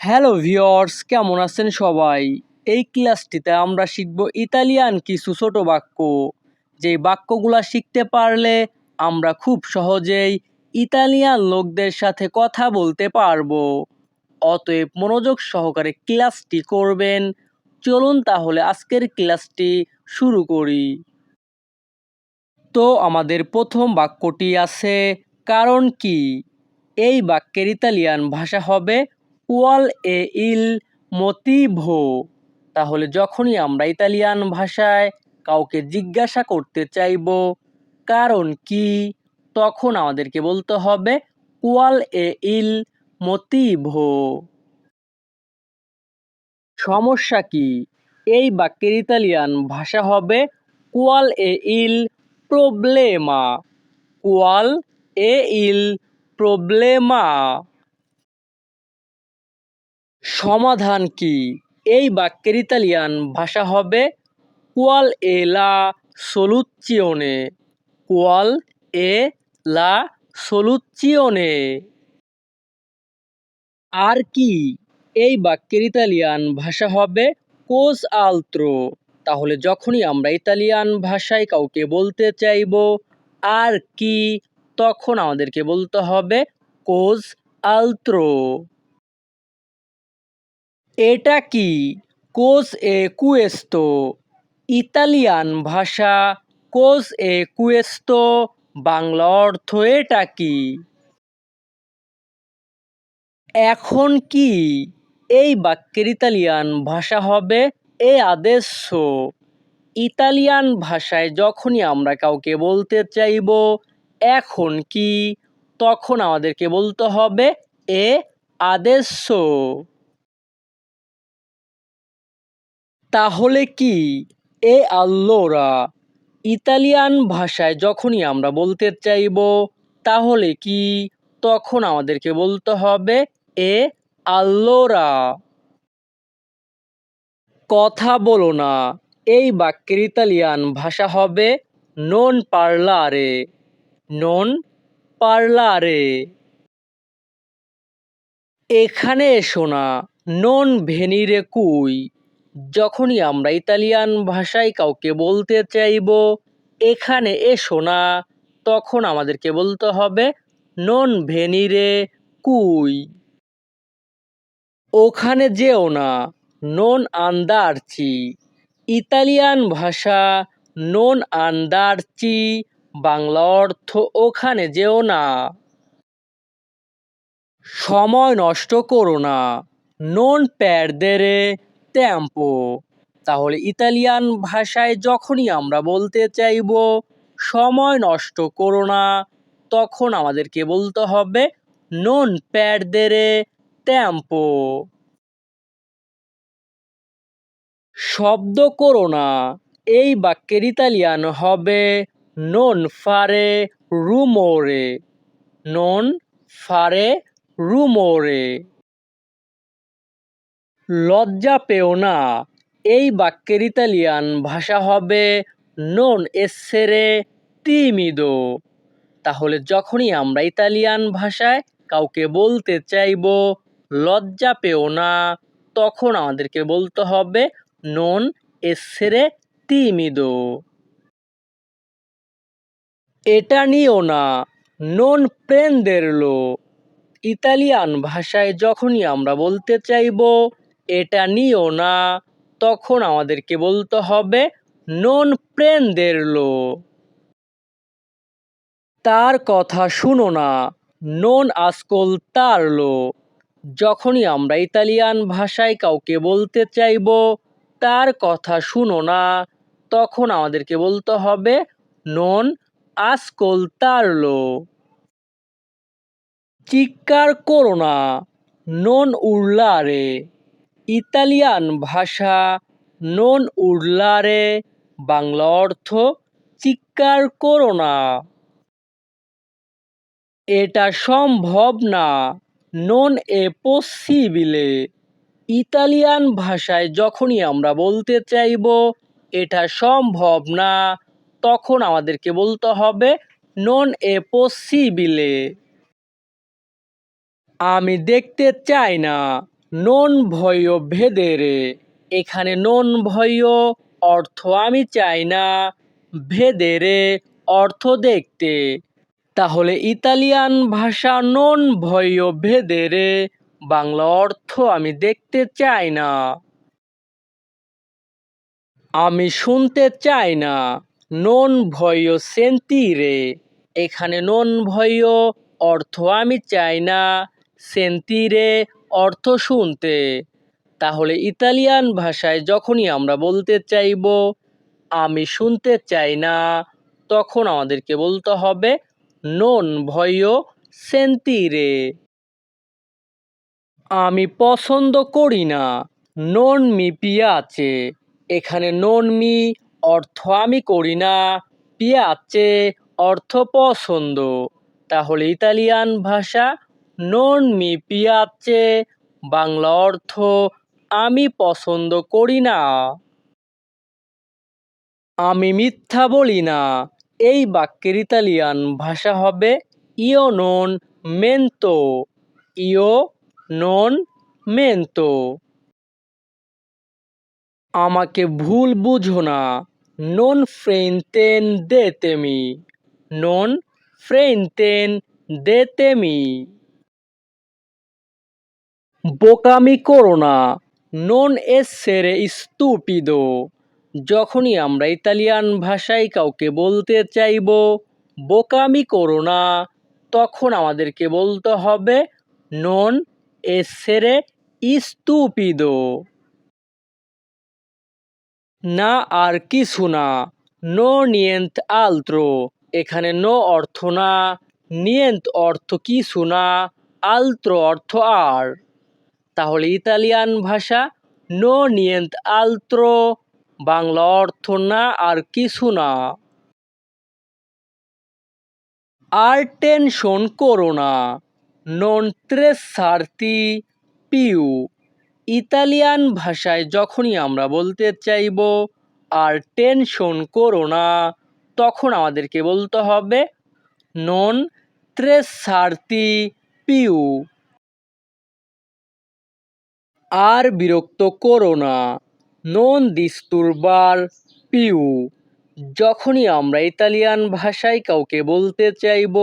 Hello viewers কেমন আছেন সবাই? এই ক্লাসটিতে আমরা শিখব ইতালিয়ান কিছু ছোট বাক্য। যে বাক্যগুলা শিখতে পারলে আমরা খুব সহজেই ইতালিয়ান লোকদের সাথে কথা বলতে পারব। অতএব মনোযোগ সহকারে ক্লাসটি করবেন। চলুন তাহলে আজকের ক্লাসটি শুরু করি। তো আমাদের প্রথম বাক্যটি আছে, কারণ কি? এই বাক্যের ইতালিয়ান ভাষা হবে কোয়াল এ ইল মোতিভো। তাহলে যখনই আমরা ইতালিয়ান ভাষায় কাউকে জিজ্ঞাসা করতে চাইব, কারণ কি? তখন আমাদেরকে বলতে হবে কোয়াল এ ইল মোতিভো। সমস্যা কি? এই বাক্যের ইতালিয়ান ভাষা হবে কোয়াল এ ইল প্রবলেমা। কোয়াল এ ইল প্রবলেমা। সমাধান কি? এই বাক্যের ইতালিয়ান ভাষা হবে কোয়াল এ লা সলুচিওনে কোয়াল এ লা সলুচিওনে আর কি? এই বাক্যের ইতালিয়ান ভাষা হবে কোস আলত্রো তাহলে যখনই আমরা ইতালিয়ান ভাষায় কাউকে বলতে চাইব আর কি, তখন আমাদেরকে বলতে হবে কোজ আলত্রো এটা কি? কোস এ কুয়েস্তো। ইতালিয়ান ভাষা, কোস এ কুয়েস্তো। বাংলা অর্থ এটা কি? এখন কি? এই বাক্যের ইতালিয়ান ভাষা হবে এ আদেশ। ইতালিয়ান ভাষায় যখনই আমরা কাউকে বলতে চাইব, এখন কি? তখন আমাদেরকে বলতে হবে এ আদেশ। তাহলে কি? এ আল্লোরা, ইতালিয়ান ভাষায় যখনই আমরা বলতে চাইব, তাহলে কি? তখন আমাদেরকে বলতে হবে এ আল্লোরা। কথা বলো না, এই বাক্যের ইতালিয়ান ভাষা হবে নন পার্লারে নন পার্লারে এখানে এসো না নন ভেনিরে কুই যখনই আমরা ইতালিয়ান ভাষায় কাউকে বলতে চাইব, এখানে এসো না, তখন আমাদেরকে বলতে হবে নন ভেনিরে কুই ওখানে যেও না নন আন্দারচি ইতালিয়ান ভাষা নন আন্দারচি বাংলা অর্থ, ওখানে যেও না। সময় নষ্ট করো না নন প্যারদেরে ট্যাম্পো তাহলে ইতালিয়ান ভাষায় যখনই আমরা বলতে চাইব, সময় নষ্ট করো না। তখন আমাদেরকে বলতে হবে নন প্যারদেরে ট্যাম্পো শব্দ করো না। এই বাক্যের ইতালিয়ান হবে নন ফারে রুমোরে নন ফারে রুমোরে লজ্জা পেও না। এই বাক্যের ইতালিয়ান ভাষা হবে নন এসেরে তিমিদো তাহলে যখনই আমরা ইতালিয়ান ভাষায় কাউকে বলতে চাইব, লজ্জা পেও না, তখন আমাদেরকে বলতে হবে নন এসেরে তিমিদো এটা নিও না নন প্রেন্দেরলো ইতালিয়ান ভাষায় যখনই আমরা বলতে চাইব এটা নিও না। তখন আমাদেরকে বলতে হবে, নন প্রেন্দেরলো তার কথা শুনো না, নন আসকোল তারলো যখনই আমরা ইতালিয়ান ভাষায় কাউকে বলতে চাইব, তার কথা শুনো না। তখন আমাদেরকে বলতে হবে, নন আসকোল তারলো চিৎকার করো না, নন উড়লারে। ইতালিয়ান ভাষা নন উড়লারে বাংলা অর্থ চিৎকার করো না। এটা সম্ভব না। নন এ পসিবিলে ইতালিয়ান ভাষায় যখনই আমরা বলতে চাইব, এটা সম্ভব না। তখন আমাদেরকে বলতে হবে নন এ পসিবিলে আমি দেখতে চাই না। নন ভয় ভেদেরে এখানে নন ভয় অর্থ আমি চাই না ভেদেরে অর্থ দেখতে। তাহলে ইতালিয়ান ভাষা নন ভয় ভেদেরে বাংলা অর্থ আমি দেখতে চাই না। আমি শুনতে চাই না, নন ভয় সেন্তিরে এখানে নন ভয় অর্থ আমি চাই না সেন্তিরে অর্থ শুনতে। তাহলে ইতালিয়ান ভাষায় যখনই আমরা বলতে চাইব, আমি শুনতে চাই না তখন আমাদেরকে বলতে হবে নন ভয় সেন্তিরে আমি পছন্দ করি না নন মি পিয়াচে এখানে নন মি অর্থ আমি করি না পিয়াচে অর্থ পছন্দ তাহলে ইতালিয়ান ভাষা নন মি পিয়াচে বাংলা অর্থ আমি পছন্দ করি না। আমি মিথ্যা বলি না, এই বাক্যের ইতালিয়ান ভাষা হবে ইও নন মেন্তো ইও নন মেন্তো। আমাকে ভুল বুঝো না, নন ফ্রেন্তেন দেতেমি, নন ফ্রেন্তেন দেতেমি। বোকামি করো না। নন সেরে স্তুপিদো যখনই আমরা ইতালিয়ান ভাষায় কাউকে বলতে চাইব, বোকামি করো না। তখন আমাদেরকে বলতে হবে নন এসেরে স্তুপিদো না আর কিছু না। নো নিয়েন্ত আলত্রো এখানে নো অর্থ না। নিয়েন্ত অর্থ কিছু না। আলত্রো অর্থ আর। তাহলে ইতালিয়ান ভাষা নো নিয়েন্ত আলত্রো, বাংলা অর্থ না আর কিছু না। আর টেনশন করো না। নন সার্তি পিউ। ইতালিয়ান ভাষায় যখনই আমরা বলতে চাইব আর টেনশন করো না, তখন আমাদেরকে বলতে হবে নন সার্তি পিউ। আর বিরক্ত করো না। নন দিস্তুরবার পিউ, যখনই আমরা ইতালিয়ান ভাষায় কাউকে বলতে চাইব,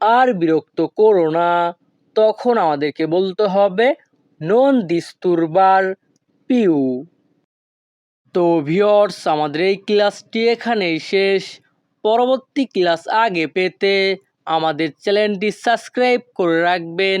আর বিরক্ত করো না, তখন আমাদেরকে বলতে হবে নন দিস্তুরবার পিউ। তো ভিওর্স আমাদের এই ক্লাসটি এখানেই শেষ। পরবর্তী ক্লাস আগে পেতে আমাদের চ্যানেলটি সাবস্ক্রাইব করে রাখবেন।